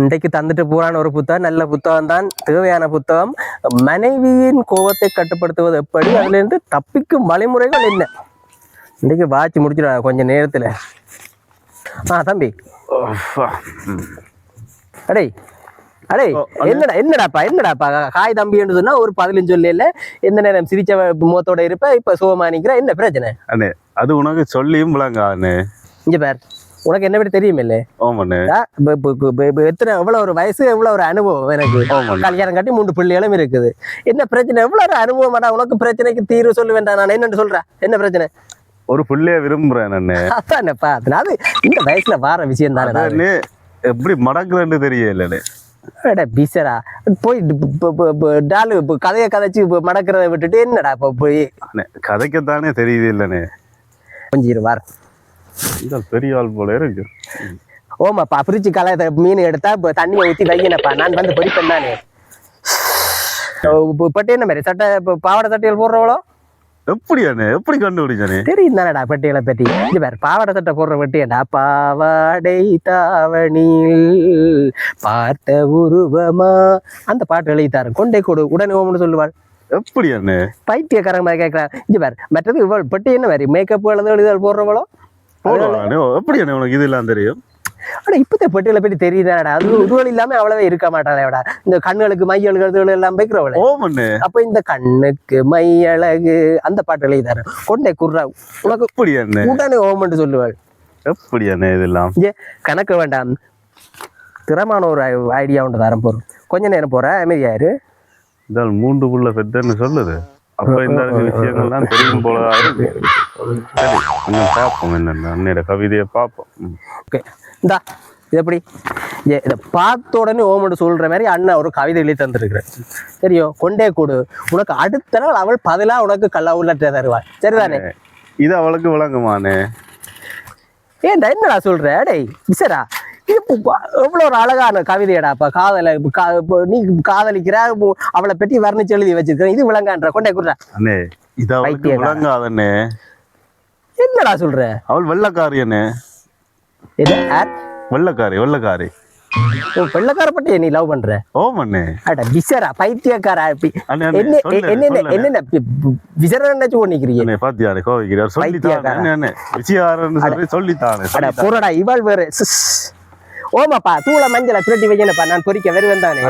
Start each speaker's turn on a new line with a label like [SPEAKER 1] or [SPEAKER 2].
[SPEAKER 1] இன்றைக்கு தந்துட்டு போறான ஒரு புத்தகம் நல்ல புத்தகம் தான் தேவையான புத்தகம். மனைவியின் கோபத்தை கட்டுப்படுத்துவது எப்படி? அதுல இருந்து தப்பிக்கும் வழிமுறைகள் என்ன? இன்றைக்கு வாட்சி முடிச்சிடா கொஞ்ச நேரத்துல. ஆ தம்பி. அடே அடே என்னடா என்னடாப்பா என்னடாப்பா? காய் தம்பின்னு சொன்னா ஒரு பதினஞ்சு சொல்ல எந்த நேரம் சிரிச்ச முகத்தோட இருப்ப இப்ப சுகமா நிக்கிற என்ன பிரச்சனை?
[SPEAKER 2] அண்ணே அது உனக்கு சொல்லியும் விளங்காண்ணே
[SPEAKER 1] இங்க பார். உனக்கு என்ன பற்றி தெரியுமில்ல? எத்தனை எவ்வளவு ஒரு வயசு எவ்வளவு ஒரு அனுபவம் எனக்கு? கல்யாணம் கட்டி மூன்று பிள்ளைகளும் இருக்குது. என்ன பிரச்சனை? எவ்வளவு ஒரு அனுபவமாடா உனக்கு பிரச்சனைக்கு தீர்வு சொல்ல வேண்டாம் நான். என்னன்னு சொல்றேன் என்ன பிரச்சனை?
[SPEAKER 2] ஒரு பிள்ளைய விரும்புறேன் அண்ணே.
[SPEAKER 1] அதானப்பா. அது இந்த வயசுல வார விஷயம் தானே
[SPEAKER 2] எப்படி மடக்குறேன்னு தெரியலண்ணே.
[SPEAKER 1] பிசரா. போய் டாலு கதையை கதைச்சு மடக்கிறத விட்டுட்டு என்னடா இப்ப போய்?
[SPEAKER 2] கதைக்கத்தானே தெரியுது இல்லைண்ணே.
[SPEAKER 1] கொஞ்சம் இரு வார.
[SPEAKER 2] இந்த பெரிய ஆள் போல இருக்கு.
[SPEAKER 1] ஓமாப்பா பிரிச்சு கலை மீன் எடுத்தா இப்ப தண்ணியை ஊத்தி வையனப்பா நான் வந்து பொடிப்பேன் தானே பட்டு என்ன மாதிரி? சட்டை இப்ப பாவாடை சட்டைகள் போடுறவளோ?
[SPEAKER 2] எப்படி அண்ணே எப்படி கண்டுபிடிச்சானே?
[SPEAKER 1] தெரியும் தானடா பட்டியலை பற்றி இது வேற பாவாடை சட்டை போடுற பட்டியடா பாவாடை தாவணியில் பார்த்த உருவமா? அந்த பாட்டு எழுதித்தாரு. கொண்டே கொடு உடனே ஓம்னு சொல்லுவாள்.
[SPEAKER 2] எப்படி அண்ணே
[SPEAKER 1] பைத்தியக்காரங்க மாதிரி கேட்கறா இங்க பாரு மற்றது இவள் பட்டி என்ன மாதிரி? மேக்கப் எழுத எழுதல் போடுறவளோ?
[SPEAKER 2] எப்படி உனக்கு இதெல்லாம் தெரியும்?
[SPEAKER 1] ஆனா இப்பத்த பட்டியலை பற்றி தெரியுதாடா? அது இதுவள் இல்லாம அவ்வளவே இருக்க மாட்டாளேடா. இந்த கண்ணுகளுக்கு மை எழுதுகள் எல்லாம்
[SPEAKER 2] ஓமண்ணே.
[SPEAKER 1] அப்ப இந்த கண்ணுக்கு மை அழகு. அந்த பாட்டு எழுதித்தாரு கொண்டே குர்றா உனக்கு
[SPEAKER 2] அண்ணே
[SPEAKER 1] உடனே ஓமன்ட்டு சொல்லுவாள்.
[SPEAKER 2] எப்படி அண்ணே இதெல்லாம்?
[SPEAKER 1] இங்கே கணக்கு வேண்டாம். திறமான ஒரு ஐடியா ஒன்று தரம் போகிறோம் கொஞ்ச நேரம் போகிற அமைதியாரு
[SPEAKER 2] இதால் மூன்று புள்ள பெத்தன்னு சொல்லுது. அப்ப இந்த விஷயங்கள்லாம் தெரியும் போல இருக்கு சரி கொஞ்சம் பார்ப்போம் என்னென்ன கவிதையை பார்ப்போம்.
[SPEAKER 1] ஓகே இந்தா இது எப்படி? இதை பார்த்த உடனே ஓமட்டு சொல்கிற மாதிரி அண்ணன் ஒரு கவிதை எழுதி தந்துருக்குறேன் சரியோ கொண்டே கொடு. உனக்கு அடுத்த நாள் அவள் பதிலாக உனக்கு கல்லா உள்ளட்ட தருவாள். சரிதானே?
[SPEAKER 2] இது அவளுக்கு விளங்குமானே
[SPEAKER 1] ஏன்டா என்னடா சொல்ற? டேய் விசரா எவ்வளவு ஒரு அழகான கவிதையடா இப்ப காதல இப்ப கா- இப்போ நீ காதலிக்கிற அவளை பற்றி வர்ணிச்சு எழுதி வச்சிருக்க இது விளங்கான்ற? கொண்டே கொடுற.
[SPEAKER 2] அண்ணே இது. விளங்காதண்ணே.
[SPEAKER 1] என்னடா சொல்ற?
[SPEAKER 2] அவள் வெள்ளக்காரி
[SPEAKER 1] என்ன
[SPEAKER 2] வெள்ளக்காரி வெள்ளக்காரி.
[SPEAKER 1] வெள்ளக்கார பட்டியை நீ லவ் பண்ற?
[SPEAKER 2] ஓமண்ணே
[SPEAKER 1] அட விசரா பைத்தியக்கார என்ன என்ன. என்னென்ன விசரா நினைச்சு கொண்டிருக்கிறீங்க
[SPEAKER 2] அண்ணே பாத்தியானே கோவிக்கிறார். சொல்லித்தானே அண்ணே விஜயாரன்னு சொல்லி சொல்லித்தானே
[SPEAKER 1] அட
[SPEAKER 2] சொல்லித்தானே.
[SPEAKER 1] புறடா இவாள் வேறு. சிஸ். ஓமாப்பா தூள மஞ்சளை சுரட்டி வைக்கணப்பா நான் பொறிக்க வருவேன் தானே.